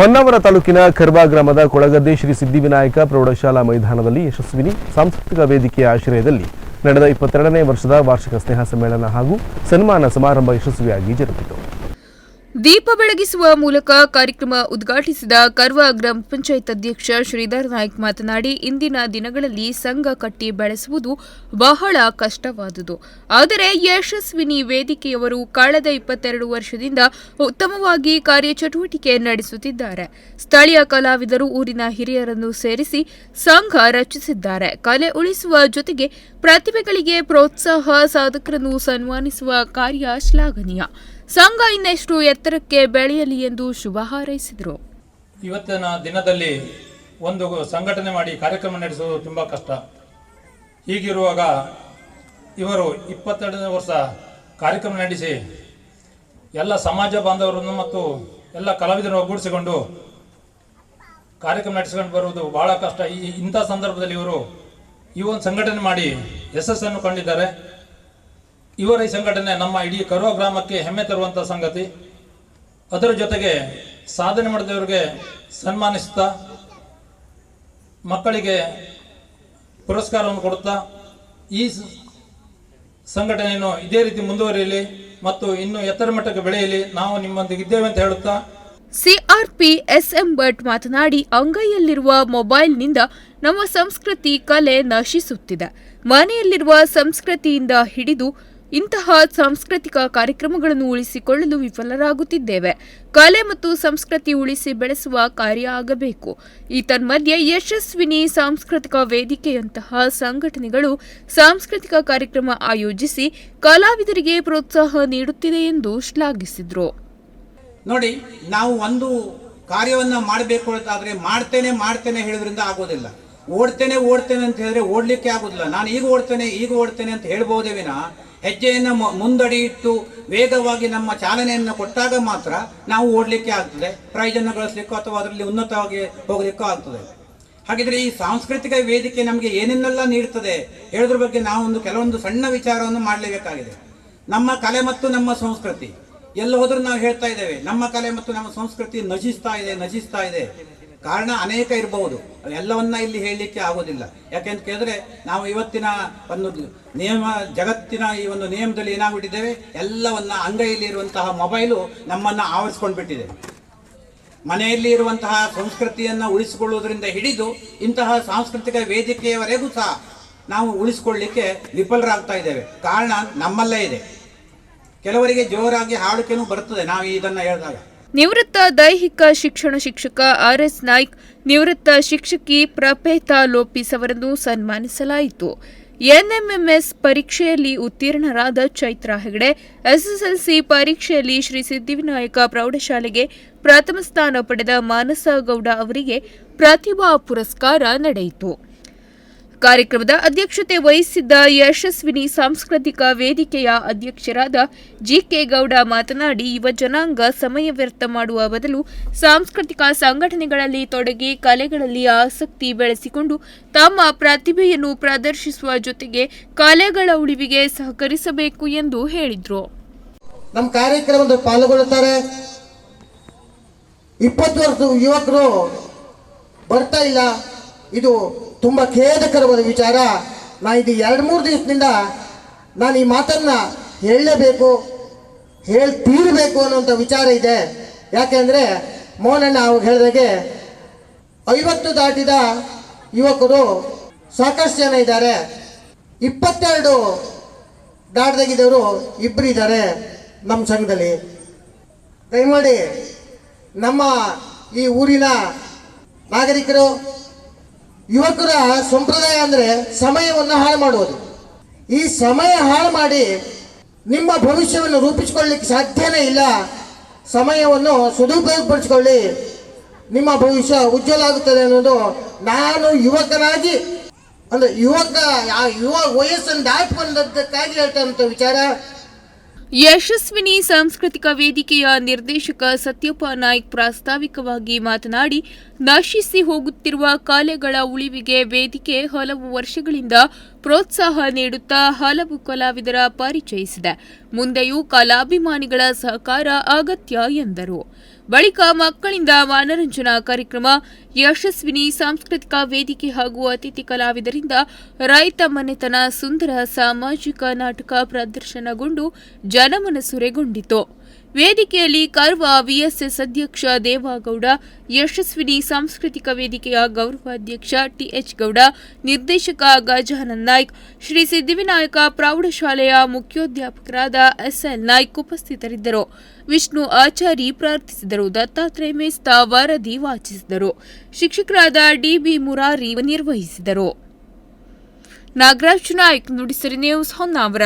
ಹೊನ್ನಾವರ ತಾಲೂಕಿನ ಕರ್ಬಾ ಗ್ರಾಮದ ಕೊಳಗದ್ದೆ ಶ್ರೀ ಸಿದ್ದಿವಿನಾಯಕ ಪ್ರೌಢಶಾಲಾ ಮೈದಾನದಲ್ಲಿ ಯಶಸ್ವಿನಿ ಸಾಂಸ್ಕೃತಿಕ ವೇದಿಕೆಯ ಆಶ್ರಯದಲ್ಲಿ ನಡೆದ ಇಪ್ಪತ್ತೆರಡನೇ ವರ್ಷದ ವಾರ್ಷಿಕ ಸ್ನೇಹ ಸಮ್ಮೇಳನ ಹಾಗೂ ಸನ್ಮಾನ ಸಮಾರಂಭ ಯಶಸ್ವಿಯಾಗಿ ಜರುಗಿತು. ದೀಪ ಬೆಳಗಿಸುವ ಮೂಲಕ ಕಾರ್ಯಕ್ರಮ ಉದ್ಘಾಟಿಸಿದ ಕರ್ವ ಗ್ರಾಮ ಪಂಚಾಯತ್ ಅಧ್ಯಕ್ಷ ಶ್ರೀಧರ್ ನಾಯ್ಕ್ ಮಾತನಾಡಿ, ಇಂದಿನ ದಿನಗಳಲ್ಲಿ ಸಂಘ ಕಟ್ಟಿ ಬೆಳೆಸುವುದು ಬಹಳ ಕಷ್ಟವಾದುದು. ಆದರೆ ಯಶಸ್ವಿನಿ ವೇದಿಕೆಯವರು ಕಳೆದ ಇಪ್ಪತ್ತೆರಡು ವರ್ಷದಿಂದ ಉತ್ತಮವಾಗಿ ಕಾರ್ಯಚಟುವಟಿಕೆ ನಡೆಸುತ್ತಿದ್ದಾರೆ. ಸ್ಥಳೀಯ ಕಲಾವಿದರು ಊರಿನ ಹಿರಿಯರನ್ನು ಸೇರಿಸಿ ಸಂಘ ರಚಿಸಿದ್ದಾರೆ. ಕಲೆ ಉಳಿಸುವ ಜೊತೆಗೆ ಪ್ರತಿಭೆಗಳಿಗೆ ಪ್ರೋತ್ಸಾಹ, ಸಾಧಕರನ್ನು ಸನ್ಮಾನಿಸುವ ಕಾರ್ಯ ಶ್ಲಾಘನೀಯ. ಸಂಘ ಇನ್ನೆಷ್ಟು ಎತ್ತರಕ್ಕೆ ಬೆಳೆಯಲಿ ಎಂದು ಶುಭ ಹಾರೈಸಿದರು. ಇವತ್ತಿನ ದಿನದಲ್ಲಿ ಒಂದು ಸಂಘಟನೆ ಮಾಡಿ ಕಾರ್ಯಕ್ರಮ ನಡೆಸುವುದು ತುಂಬ ಕಷ್ಟ. ಹೀಗಿರುವಾಗ ಇವರು ಇಪ್ಪತ್ತೆರಡನೇ ವರ್ಷ ಕಾರ್ಯಕ್ರಮ ನಡೆಸಿ ಎಲ್ಲ ಸಮಾಜ ಬಾಂಧವರನ್ನು ಮತ್ತು ಎಲ್ಲ ಕಲಾವಿದರನ್ನು ಒಗ್ಗೂಡಿಸಿಕೊಂಡು ಕಾರ್ಯಕ್ರಮ ನಡೆಸಿಕೊಂಡು ಬರುವುದು ಬಹಳ ಕಷ್ಟ. ಈ ಇಂಥ ಸಂದರ್ಭದಲ್ಲಿ ಇವರು ಈ ಒಂದು ಸಂಘಟನೆ ಮಾಡಿ ಯಶಸ್ಸನ್ನು ಕಂಡಿದ್ದಾರೆ. ಇವರ ಈ ಸಂಘಟನೆ ನಮ್ಮ ಇಡೀ ಕರುವ ಗ್ರಾಮಕ್ಕೆ ಹೆಮ್ಮೆ ತರುವಂಥ ಸಂಗತಿ. ಅದರ ಜೊತೆಗೆ ಸಾಧನೆ ಮಾಡಿದವರಿಗೆ ಸನ್ಮಾನಿಸುತ್ತಾ ಮಕ್ಕಳಿಗೆ ಪುರಸ್ಕಾರವನ್ನು ಕೊಡುತ್ತಾ ಈ ಸಂಘಟನೆಯನ್ನು ಇದೇ ರೀತಿ ಮುಂದುವರಿಯಲಿ ಮತ್ತು ಇನ್ನೂ ಎತ್ತರ ಮಟ್ಟಕ್ಕೆ ಬೆಳೆಯಲಿ ನಾವು ನಿಮ್ಮೊಂದಿಗೆ ಇದ್ದೇವೆ ಅಂತ ಹೇಳುತ್ತಾ. ಸಿಆರ್ಪಿ ಎಸ್ಎಂ ಭಟ್ ಮಾತನಾಡಿ, ಅಂಗೈಯಲ್ಲಿರುವ ಮೊಬೈಲ್ನಿಂದ ನಮ್ಮ ಸಂಸ್ಕೃತಿ ಕಲೆ ನಶಿಸುತ್ತಿದೆ. ಮನೆಯಲ್ಲಿರುವ ಸಂಸ್ಕೃತಿಯಿಂದ ಹಿಡಿದು ಇಂತಹ ಸಾಂಸ್ಕೃತಿಕ ಕಾರ್ಯಕ್ರಮಗಳನ್ನು ಉಳಿಸಿಕೊಳ್ಳಲು ವಿಫಲರಾಗುತ್ತಿದ್ದೇವೆ. ಕಲೆ ಮತ್ತು ಸಂಸ್ಕೃತಿ ಉಳಿಸಿ ಬೆಳೆಸುವ ಕಾರ್ಯ ಆಗಬೇಕು. ಈ ತನ್ಮಧ್ಯೆ ಯಶಸ್ವಿನಿ ಸಾಂಸ್ಕೃತಿಕ ವೇದಿಕೆಯಂತಹ ಸಂಘಟನೆಗಳು ಸಾಂಸ್ಕೃತಿಕ ಕಾರ್ಯಕ್ರಮ ಆಯೋಜಿಸಿ ಕಲಾವಿದರಿಗೆ ಪ್ರೋತ್ಸಾಹ ನೀಡುತ್ತಿದೆ ಎಂದು ಶ್ಲಾಘಿಸಿದರು. ನೋಡಿ, ನಾವು ಒಂದು ಕಾರ್ಯವನ್ನು ಮಾಡಬೇಕು ಅಂತಾದ್ರೆ ಮಾಡ್ತೇನೆ ಮಾಡ್ತೇನೆ ಹೇಳೋದ್ರಿಂದ ಆಗೋದಿಲ್ಲ. ಓಡ್ತೇನೆ ಓಡ್ತೇನೆ ಅಂತ ಹೇಳಿದ್ರೆ ಓಡ್ಲಿಕ್ಕೆ ಆಗೋದಿಲ್ಲ. ನಾನು ಈಗ ಓಡ್ತೇನೆ ಈಗ ಓಡ್ತೇನೆ ಅಂತ ಹೇಳ್ಬೋದೇ ವಿನ ಹೆಜ್ಜೆಯನ್ನು ಮುಂದಡಿ ಇಟ್ಟು ವೇಗವಾಗಿ ನಮ್ಮ ಚಾಲನೆಯನ್ನು ಕೊಟ್ಟಾಗ ಮಾತ್ರ ನಾವು ಓಡಲಿಕ್ಕೆ ಆಗ್ತದೆ. ಪ್ರಯೋಜನ ಗಳಿಸ್ಲಿಕ್ಕೋ ಅಥವಾ ಅದರಲ್ಲಿ ಉನ್ನತವಾಗಿ ಹೋಗಲಿಕ್ಕೋ ಆಗ್ತದೆ. ಹಾಗಿದ್ರೆ ಈ ಸಾಂಸ್ಕೃತಿಕ ವೇದಿಕೆ ನಮಗೆ ಏನೇನೆಲ್ಲ ನೀಡ್ತದೆ ಹೇಳೋದ್ರ ಬಗ್ಗೆ ನಾವು ಒಂದು ಕೆಲವೊಂದು ಸಣ್ಣ ವಿಚಾರವನ್ನು ಮಾಡಲೇಬೇಕಾಗಿದೆ. ನಮ್ಮ ಕಲೆ ಮತ್ತು ನಮ್ಮ ಸಂಸ್ಕೃತಿ. ಎಲ್ಲ ಹೋದ್ರೂ ನಾವು ಹೇಳ್ತಾ ಇದ್ದೇವೆ, ನಮ್ಮ ಕಲೆ ಮತ್ತು ನಮ್ಮ ಸಂಸ್ಕೃತಿ ನಶಿಸ್ತಾ ಇದೆ ನಶಿಸ್ತಾ ಇದೆ. ಕಾರಣ ಅನೇಕ ಇರಬಹುದು. ಎಲ್ಲವನ್ನ ಇಲ್ಲಿ ಹೇಳಲಿಕ್ಕೆ ಆಗೋದಿಲ್ಲ. ಯಾಕೆಂತ ಕೇಳಿದ್ರೆ, ನಾವು ಇವತ್ತಿನ ಒಂದು ನಿಯಮ, ಜಗತ್ತಿನ ಈ ಒಂದು ನಿಯಮದಲ್ಲಿ ಏನಾಗ್ಬಿಟ್ಟಿದ್ದೇವೆ? ಎಲ್ಲವನ್ನ ಅಂಗೈಯಲ್ಲಿ ಇರುವಂತಹ ಮೊಬೈಲು ನಮ್ಮನ್ನ ಆವರಿಸ್ಕೊಂಡ್ಬಿಟ್ಟಿದೆ. ಮನೆಯಲ್ಲಿ ಇರುವಂತಹ ಸಂಸ್ಕೃತಿಯನ್ನು ಉಳಿಸಿಕೊಳ್ಳುವುದರಿಂದ ಹಿಡಿದು ಇಂತಹ ಸಾಂಸ್ಕೃತಿಕ ವೇದಿಕೆಯವರೆಗೂ ಸಹ ನಾವು ಉಳಿಸಿಕೊಳ್ಳಲಿಕ್ಕೆ ವಿಫಲರಾಗ್ತಾ ಇದ್ದೇವೆ. ಕಾರಣ ನಮ್ಮಲ್ಲೇ ಇದೆ. ಕೆಲವರಿಗೆ ಜೋರಾಗಿ ಹಾಡುಕೆನೂ ಬರ್ತದೆ ನಾವು ಇದನ್ನು ಹೇಳಿದಾಗ. ನಿವೃತ್ತ ದೈಹಿಕ ಶಿಕ್ಷಣ ಶಿಕ್ಷಕ ಆರ್ ಎಸ್ ನಾಯ್ಕ್, ನಿವೃತ್ತ ಶಿಕ್ಷಕಿ ಪ್ರಪೇತಾ ಲೋಪಿಸ್ ಅವರನ್ನು ಸನ್ಮಾನಿಸಲಾಯಿತು. ಎನ್ಎಂಎಂಎಸ್ ಪರೀಕ್ಷೆಯಲ್ಲಿ ಉತ್ತೀರ್ಣರಾದ ಚೈತ್ರಾ ಹೆಗಡೆ, ಎಸ್ಎಸ್ಎಲ್ಸಿ ಪರೀಕ್ಷೆಯಲ್ಲಿ ಶ್ರೀ ಸಿದ್ಧಿವಿನಾಯಕ ಪ್ರೌಢಶಾಲೆಗೆ ಪ್ರಥಮ ಸ್ಥಾನ ಪಡೆದ ಮಾನಸ ಗೌಡ ಅವರಿಗೆ ಪ್ರತಿಭಾ ಪುರಸ್ಕಾರ ನಡೆಯಿತು. ಕಾರ್ಯಕ್ರಮದ ಅಧ್ಯಕ್ಷತೆ ವಹಿಸಿದ್ದ ಯಶಸ್ವಿನಿ ಸಾಂಸ್ಕೃತಿಕ ವೇದಿಕೆಯ ಅಧ್ಯಕ್ಷರಾದ ಜಿಕೆ ಗೌಡ ಮಾತನಾಡಿ, ಯುವ ಜನಾಂಗ ಸಮಯ ವ್ಯರ್ಥ ಮಾಡುವ ಬದಲು ಸಾಂಸ್ಕೃತಿಕ ಸಂಘಟನೆಗಳಲ್ಲಿ ತೊಡಗಿ ಕಲೆಗಳಲ್ಲಿ ಆಸಕ್ತಿ ಬೆಳೆಸಿಕೊಂಡು ತಮ್ಮ ಪ್ರತಿಭೆಯನ್ನು ಪ್ರದರ್ಶಿಸುವ ಜೊತೆಗೆ ಕಲೆಗಳ ಉಳಿವಿಗೆ ಸಹಕರಿಸಬೇಕು ಎಂದು ಹೇಳಿದರು. ನಮ್ಮ ಕಾರ್ಯಕ್ರಮದಲ್ಲಿ ಪಾಲ್ಗೊಳ್ಳುತ್ತಾರೆ ಇಪ್ಪತ್ತು ವರ್ಷ ಯುವಕರು ಬರ್ತಾ ಇಲ್ಲ. ಇದು ತುಂಬ ಖೇದಕರವಾದ ವಿಚಾರ. ನಾ ಇದು ಎರಡು ಮೂರು ದಿವಸದಿಂದ ನಾನು ಈ ಮಾತನ್ನ ಹೇಳಲೇಬೇಕು, ಹೇಳಿ ತೀರಬೇಕು ಅನ್ನುವಂಥ ವಿಚಾರ ಇದೆ. ಯಾಕೆಂದರೆ ಮೋಹನಣ್ಣ ಅವಾಗ ಹೇಳಿದಾಗೆ ಐವತ್ತು ದಾಟಿದ ಯುವಕರು ಸಾಕಷ್ಟು ಜನ ಇದ್ದಾರೆ. ಇಪ್ಪತ್ತೆರಡು ದಾಟದಾಗಿದ್ದವರು ಇಬ್ಬರು ಇದ್ದಾರೆ ನಮ್ಮ ಸಂಘದಲ್ಲಿ. ದಯಮಾಡಿ ನಮ್ಮ ಈ ಊರಿನ ನಾಗರಿಕರು ಯುವಕರ ಸಂಪ್ರದಾಯ ಅಂದರೆ ಸಮಯವನ್ನು ಹಾಳು ಮಾಡುವುದು. ಈ ಸಮಯ ಹಾಳು ಮಾಡಿ ನಿಮ್ಮ ಭವಿಷ್ಯವನ್ನು ರೂಪಿಸಿಕೊಳ್ಳಿಕ್ಕೆ ಸಾಧ್ಯನೇ ಇಲ್ಲ. ಸಮಯವನ್ನು ಸದುಪಯೋಗಪಡಿಸಿಕೊಳ್ಳಿ. ನಿಮ್ಮ ಭವಿಷ್ಯ ಉಜ್ವಲ ಆಗುತ್ತದೆ ಅನ್ನೋದು ನಾನು ಯುವಕನಾಗಿ, ಅಂದ್ರೆ ಯುವಕ ಯುವ ವಯಸ್ಸನ್ನು ದಾಟಿಕೊಂಡದ್ದಕ್ಕಾಗಿ ಹೇಳ್ತಂತ ವಿಚಾರ. ಯಶಸ್ವಿನಿ ಸಾಂಸ್ಕೃತಿಕ ವೇದಿಕೆಯ ನಿರ್ದೇಶಕ ಸತ್ಯಪ್ಪ ನಾಯ್ಕ್ ಪ್ರಾಸ್ತಾವಿಕವಾಗಿ ಮಾತನಾಡಿ, ನಶಿಸಿ ಹೋಗುತ್ತಿರುವ ಕಲೆಗಳ ಉಳಿವಿಗೆ ವೇದಿಕೆ ಹಲವು ವರ್ಷಗಳಿಂದ ಪ್ರೋತ್ಸಾಹ ನೀಡುತ್ತಾ ಹಲವು ಕಲಾವಿದರ ಪರಿಚಯಿಸಿದೆ. ಮುಂದೆಯೂ ಕಲಾಭಿಮಾನಿಗಳ ಸಹಕಾರ ಅಗತ್ಯ ಎಂದರು. ಬಳಿಕ ಮಕ್ಕಳಿಂದ ಮನರಂಜನಾ ಕಾರ್ಯಕ್ರಮ, ಯಶಸ್ವಿನಿ ಸಾಂಸ್ಕೃತಿಕ ವೇದಿಕೆ ಹಾಗೂ ಅತಿಥಿ ಕಲಾವಿದರಿಂದ ರೈತ ಮನೆತನ ಸುಂದರ ಸಾಮಾಜಿಕ ನಾಟಕ ಪ್ರದರ್ಶನಗೊಂಡು ಜನಮನಸುರೆಗೊಂಡಿತು ವೇದಿಕೆಯಲ್ಲಿ ಕರ್ವ ವಿಎಸ್ಎಸ್ ಅಧ್ಯಕ್ಷ ದೇವಾಗೌಡ, ಯಶಸ್ವಿನಿ ಸಾಂಸ್ಕೃತಿಕ ವೇದಿಕೆಯ ಗೌರವಾಧ್ಯಕ್ಷ ಟಿಎಚ್ ಗೌಡ ನಿರ್ದೇಶಕ ಗಜಾನಂದ್ ನಾಯ್ಕ್, ಶ್ರೀ ಸಿದ್ದಿವಿನಾಯಕ ಪ್ರೌಢಶಾಲೆಯ ಮುಖ್ಯೋಧ್ಯಾಪಕರಾದ ಎಸ್ಎಲ್ ನಾಯ್ಕ್ ಉಪಸ್ಥಿತರಿದ್ದರು. ವಿಷ್ಣು ಆಚಾರಿ ಪ್ರಾರ್ಥಿಸಿದರು. ದತ್ತಾತ್ರೇಯ ಮೇಸ್ತಾ ವರದಿ ವಾಚಿಸಿದರು. ಶಿಕ್ಷಕರಾದ ಡಿಬಿ ಮುರಾರಿ ನಿರ್ವಹಿಸಿದರು. ನಾಗರಾಜ್ ನಾಯ್ಕ್ ನುಡಿಸಿರಿ ನ್ಯೂಸ್ ಹೊನ್ನಾವರ.